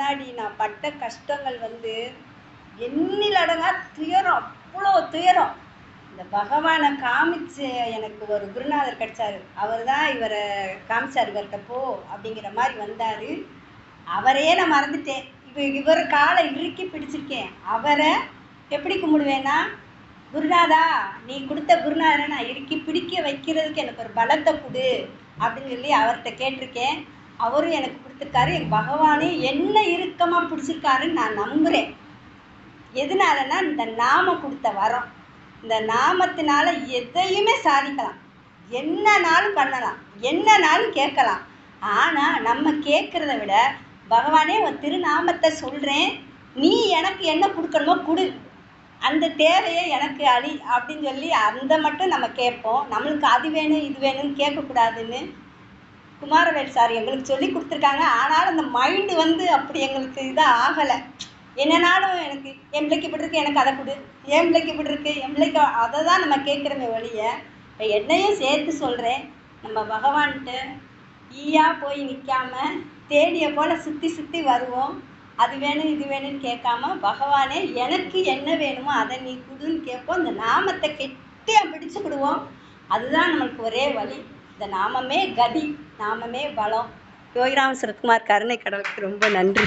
முன்னாடி நான் பட்ட கஷ்டங்கள் வந்து எண்ணில் அடங்கா துயரம் அவ்வளோ துயரம். இந்த பகவானை காமிச்சு எனக்கு ஒரு குருநாதர் கிடைச்சாரு. அவர் தான் இவரை காமிச்சார் இவர்கிட்ட போ அப்படிங்கிற மாதிரி வந்தார். அவரையே நான் மறந்துட்டேன். இப்போ இவர் காலை இறுக்கி பிடிச்சிருக்கேன். அவரை எப்படி கும்பிடுவேன்னா குருநாதா நீ கொடுத்த குருநாதரை நான் இறுக்கி பிடிக்க வைக்கிறதுக்கு எனக்கு ஒரு பலத்தை கொடு அப்படின்னு சொல்லி அவர்கிட்ட கேட்டிருக்கேன். அவரும் எனக்கு கொடுத்துருக்காரு. என் பகவானே என்ன இறுக்கமாக பிடிச்சிருக்காருன்னு நான் நம்புகிறேன் எதனாலனா இந்த நாம கொடுத்த வரம். இந்த நாமத்தினால எதையுமே சாதிக்கலாம். என்னனாலும் பண்ணலாம். என்னனாலும் கேட்கலாம். ஆனால் நம்ம கேட்குறத விட பகவானே உன் திருநாமத்தை சொல்கிறேன் நீ எனக்கு என்ன கொடுக்கணுமோ கொடு. அந்த தேவையை எனக்கு அழி அப்படின்னு சொல்லி அந்த மட்டும் நம்ம கேட்போம். நம்மளுக்கு அது வேணும் இது வேணும்னு கேட்கக்கூடாதுன்னு குமாரவேல் சார் எங்களுக்கு சொல்லி கொடுத்துருக்காங்க. ஆனாலும் அந்த மைண்டு வந்து அப்படி எங்களுக்கு இதாக ஆகலை. என்னனாலும் எனக்கு என் பிள்ளைக்கு இப்படி இருக்கு எனக்கு அதை கொடு. என் பிள்ளைக்கு இப்படி இருக்கு என் பிள்ளைக்கு அதை தான் நம்ம கேட்குறமே ஒழிய இப்போ என்னையும் சேர்த்து சொல்கிறேன் நம்ம பகவான்கிட்ட ஈயா போய் நிற்காம தேடிய போல் சுற்றி சுற்றி வருவோம். அது வேணும் இது வேணும்னு கேட்காம பகவானே எனக்கு என்ன வேணுமோ அதை நீ கொடுன்னு கேட்போம். இந்த நாமத்தை கெட்டியாக பிடிச்சுக்கிடுவோம் அதுதான் நம்மளுக்கு ஒரே வழி. இந்த நாமமே கதி நாமமே பலம் யோகிராம் சரத்குமார் கருணை கடவுளுக்கு ரொம்ப நன்றி.